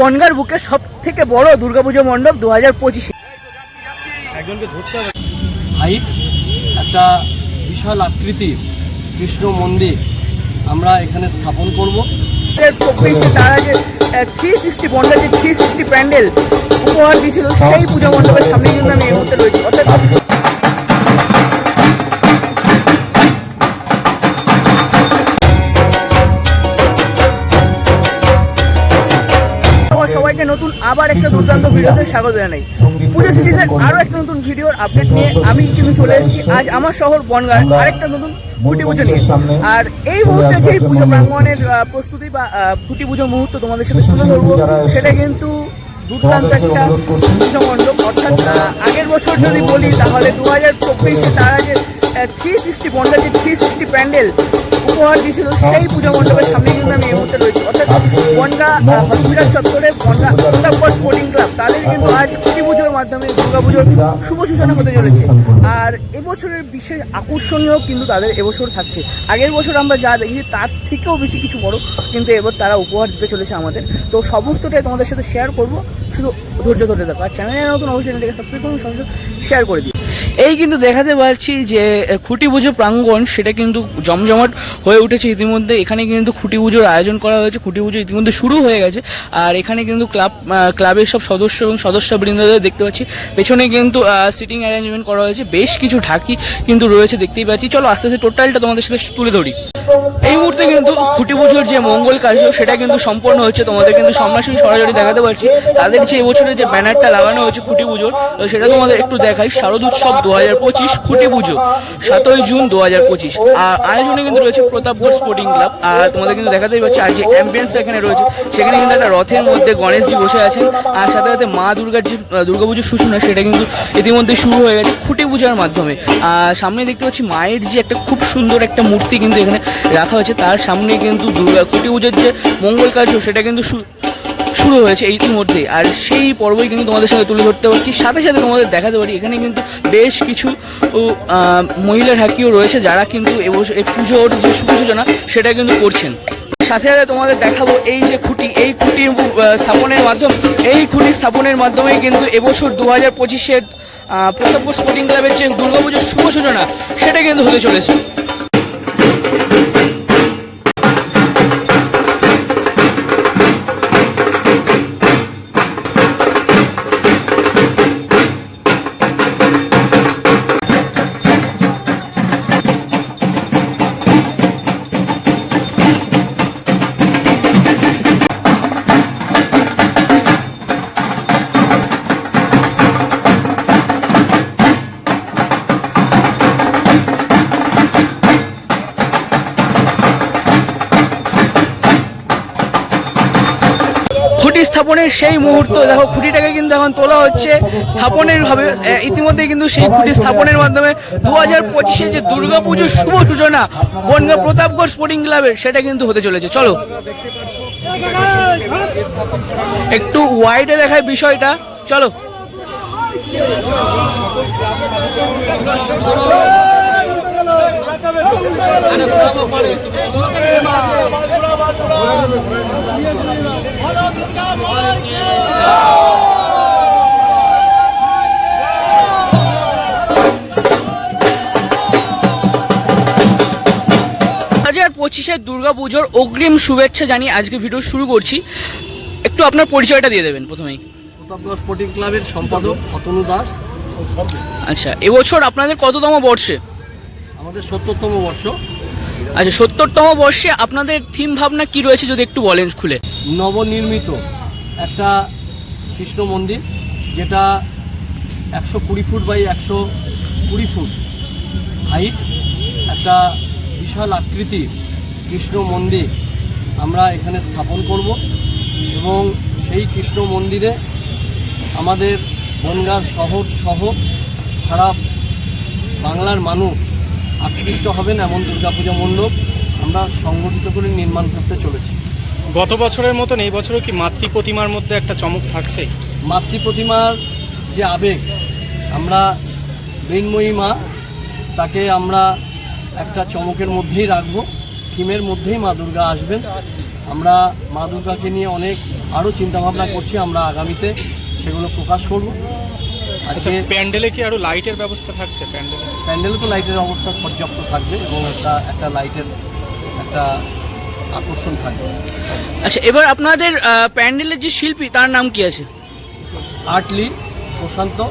বনগার বুকে সব থেকে বড় দুর্গাপুজো মণ্ডপ দু হাজার পঁচিশে। একজনকে ধরতে হবে। হাইট একটা বিশাল আকৃতির কৃষ্ণ মন্দির আমরা এখানে স্থাপন করব। তারা যে থ্রি সিক্সটি বন্ডার যে থ্রি সিক্সটি প্যান্ডেল উপহার দিয়েছিল। সেই পুজো মণ্ডপের সামনে কিন্তু আমি এই মুহূর্তে রয়েছি। অর্থাৎ নতুন আবার একটা দুর্দান্ত ভিডিওতে স্বাগত জানাই। পুজো সিরিজের আরও একটা নতুন ভিডিওর আপডেট নিয়ে আমি কিন্তু চলে এসেছি আজ আমার শহর বনগাঁ আরেকটা নতুন খুঁটি পুজো নিয়ে। আর এই মুহূর্তে যে পুজো প্রাঙ্গণের প্রস্তুতি বা খুঁটি পুজো মুহূর্ত তোমাদের সাথে তুলে ধরবো সেটা কিন্তু দুর্দান্ত একটা পুজো মণ্ডপ। অর্থাৎ আগের বছর যদি বলি তাহলে দু হাজার চব্বিশে তারা যে থ্রি সিক্সটি বন্ডার যে থ্রি সিক্সটি প্যান্ডেল উপহার দিয়েছিল সেই পুজো মণ্ডপের সামনে কিন্তু আমি এই মুহূর্তে রয়েছি। অর্থাৎ বনগা হসপিটাল চত্বরে বনগা প্রতাপগড় স্পোর্টিং ক্লাব তাদের কিন্তু আজ কুটি পুজোর মাধ্যমে দুর্গা পুজোর শুভ সূচনা হতে চলেছে। আর এবছরের বিশেষ আকর্ষণীয় কিন্তু তাদের এবছর থাকছে। আগের বছর আমরা যা দেখি তার থেকেও বেশি কিছু বড় কিন্তু এবার তারা উপহার দিতে চলেছে আমাদের। তো সমস্তটাই তোমাদের সাথে শেয়ার করব। শুধু ধৈর্য ধরে দেখো। আর চ্যানেলে নতুন, অবশ্যই চ্যানেলটাকে সাবস্ক্রাইব করুন সঙ্গে শেয়ার করে দিই এই কিন্তু দেখাতে পারছি যে খুঁটি পুজো প্রাঙ্গণ সেটা কিন্তু জমজমাট হয়ে উঠেছে ইতিমধ্যে। এখানে কিন্তু খুঁটি পুজোর আয়োজন করা হয়েছে। খুঁটি পুজো ইতিমধ্যে শুরু হয়ে গেছে। আর এখানে কিন্তু ক্লাব ক্লাবের সব সদস্য এবং সদস্য সদস্যবৃন্দদের দেখতে পাচ্ছি। পেছনে কিন্তু সিটিং অ্যারেঞ্জমেন্ট করা হয়েছে। বেশ কিছু ঢাকি কিন্তু রয়েছে, দেখতেই পাচ্ছি। চলো আস্তে আস্তে টোটালটা তোমাদের সাথে তুলে ধরি। এই মুহূর্তে কিন্তু খুঁটি পুজোর যে মঙ্গল কার্য, সেটা কিন্তু সম্পন্ন হচ্ছে। তোমাদের কিন্তু সামনাসামনি সরাসরি দেখাতে পারছি। তাদের যে এবছরের যে ব্যানারটা লাগানো হয়েছে খুঁটি পুজোর সেটা তোমাদের একটু দেখাই। শারদ উৎসব দু হাজার পঁচিশ, খুঁটি পুজো, সাতই জুন দু হাজার পঁচিশ। আর আয়োজনে কিন্তু রয়েছে প্রতাপগড় স্পোর্টিং ক্লাব। আর তোমাদের কিন্তু দেখাতেই পাচ্ছি আর যে অ্যাম্বিয়েন্সটা এখানে রয়েছে, সেখানে কিন্তু একটা রথের মধ্যে গণেশজি বসে আছেন। আর সাথে সাথে মা দুর্গার যে দুর্গাপুজোর সূচনা, সেটা কিন্তু ইতিমধ্যে শুরু হয়ে গেছে খুঁটি পূজার মাধ্যমে। আর সামনে দেখতে পাচ্ছি মায়ের যে একটা খুব সুন্দর একটা মূর্তি কিন্তু এখানে রাখা হয়েছে। তার সামনে কিন্তু দুর্গা খুঁটি পুজোর যে মঙ্গল কার্য, সেটা কিন্তু শুরু হয়েছে ইতিমধ্যে আর সেই পর্বই কিন্তু তোমাদের সাথে তুলে ধরতে পারছি। সাথে সাথে তোমাদের দেখাতে পারি, এখানে কিন্তু বেশ কিছু মহিলা ঢাকিও রয়েছে যারা কিন্তু এবছর এই পুজোর যে শুভ সূচনা, সেটা কিন্তু করছেন। সাথে সাথে তোমাদের দেখাবো এই যে খুঁটি, এই খুঁটির স্থাপনের মাধ্যমে, এই খুঁটি স্থাপনের মাধ্যমেই কিন্তু এবছর দু হাজার পঁচিশের প্রতাপপুর স্পোর্টিং ক্লাবের যে দুর্গাপুজোর শুভ সূচনা, সেটা কিন্তু হতে চলেছে। স্থাপনের সেই মুহূর্ত দেখো খুঁটিটাকে কিন্তু এখন তোলা হচ্ছে স্থাপনের এ, ইতিমধ্যে কিন্তু সেই খুঁটি স্থাপনের মাধ্যমে দু হাজার পঁচিশে যে দুর্গাপুজোর শুভ সূচনা বনগা প্রতাপগড় স্পোর্টিং ক্লাবের সেটা কিন্তু হতে চলেছে চলো একটু ওয়াইডে দেখায় বিষয়টা চলো হাজার পঁচিশের দুর্গা পুজোর অগ্রিম শুভেচ্ছা জানিয়ে আজকে ভিডিও শুরু করছি। একটু আপনার পরিচয়টা দিয়ে দেবেন প্রথমেই। প্রতাপগড় স্পোর্টিং ক্লাবের সম্পাদক অতনু দাস। আচ্ছা এবছর আপনাদের কততম বর্ষে? আমাদের সত্তরতম বর্ষ। আচ্ছা সত্তরতম বর্ষে আপনাদের থিম ভাবনা কি রয়েছে যদি একটু বলেন খুলে। নবনির্মিত একটা কৃষ্ণ মন্দির যেটা একশো কুড়ি ফুট বাই একশো কুড়ি ফুট হাইট একটা বিশাল আকৃতির কৃষ্ণ মন্দির আমরা এখানে স্থাপন করব এবং সেই কৃষ্ণ মন্দিরে আমাদের বনগাঁ শহর সহ সারা বাংলার মানুষ আকৃষ্ট হবেন এমন দুর্গাপূজা মণ্ডপ আমরা সংগঠিত করে নির্মাণ করতে চলেছি। গত বছরের মতন এই বছরও কি মাতৃ প্রতিমার মধ্যে একটা চমক থাকছে মাতৃ প্রতিমার যে আবেগ আমরা মৃন্ময়ী মা তাকে আমরা একটা চমকের মধ্যেই রাখব। থিমের মধ্যেই মা দুর্গা আসবেন। আমরা মা দুর্গাকে নিয়ে অনেক আরও চিন্তাভাবনা করছি। আমরা আগামীতে সেগুলো প্রকাশ করব। আচ্ছা আজকে প্যান্ডেলে কি আরও লাইটের ব্যবস্থা থাকছে প্যান্ডেলে? প্যান্ডেলে তো লাইটের অবস্থা পর্যাপ্ত থাকবে এবং একটা একটা লাইটের একটা আকর্ষণ থাকবে। আচ্ছা। এবার আপনাদের প্যান্ডেলের যে শিল্পী তার নাম কি আছে? আর্টলি প্রশান্ত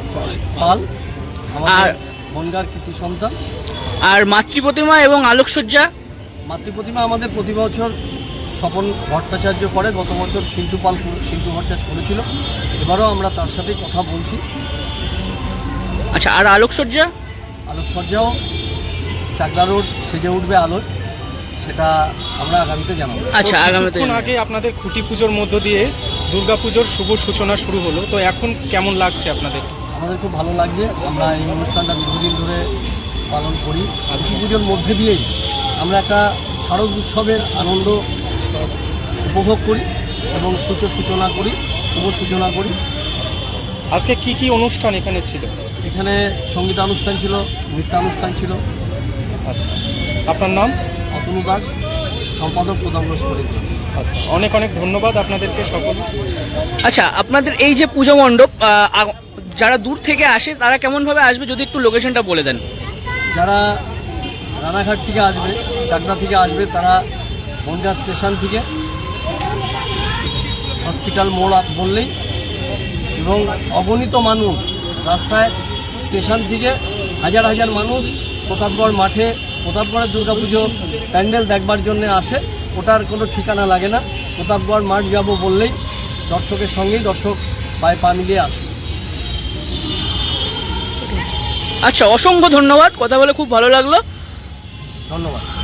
পাল আমাদের আর- বনগার কৃতি সন্তান। আর মাতৃ প্রতিমা এবং আলোকসজ্জা? মাতৃপ্রতিমা আমাদের প্রতি বছর স্বপন ভট্টাচার্য করে। গত বছর শিল্টু পাল শিল্টু ভট্টাচার্য করেছিল। এবারও আমরা তার সাথে কথা বলছি। আচ্ছা আর আলোকসজ্জা? আলোকসজ্জাও চাকদা রোড সেজে উঠবে আলোর। সেটা আমরা আগামীতে জানাব। আচ্ছা আগামীতে আগে আপনাদের খুঁটি পুজোর মধ্য দিয়ে দুর্গাপুজোর শুভ সূচনা শুরু হলো। তো এখন কেমন লাগছে আপনাদের? আমাদের খুব ভালো লাগছে। আমরা এই অনুষ্ঠানটা দীর্ঘদিন ধরে পালন করি। আজকে পুজোর মধ্যে দিয়েই আমরা একটা শারদ উৎসবের আনন্দ উপভোগ করি এবং সূচ সূচনা করি শুভ সূচনা করি। আজকে কি কি অনুষ্ঠান এখানে ছিল? এখানে সঙ্গীতানুষ্ঠান ছিল নৃত্যানুষ্ঠান ছিল। আচ্ছা। আপনার নাম? অতনু দাস সম্পাদক প্রধান করি আচ্ছা। অনেক অনেক ধন্যবাদ আপনাদেরকে সকল আচ্ছা আপনাদের এই যে পুজো মণ্ডপ যারা দূর থেকে আসে তারা কেমন ভাবে আসবে যদি একটু লোকেশনটা বলে দেন। যারা রানাঘাট থেকে আসবে, চাকদা থেকে আসবে, তারা বনগাঁ স্টেশন থেকে হসপিটাল মোড় বললেই এবং অগণিত মানুষ রাস্তায় স্টেশন থেকে হাজার হাজার মানুষ প্রতাপগড় মাঠে, প্রতাপগড়ের দুর্গাপুজো প্যান্ডেল দেখবার জন্য আসে। ওটার কোনো ঠিকানা লাগে না। প্রতাপগড় মাঠ যাব বললেই দর্শকের সঙ্গেই দর্শক পায়ে পা মিলিয়ে আসে। আচ্ছা অসংখ্য ধন্যবাদ। কথা বলে খুব ভালো লাগল। ধন্যবাদ।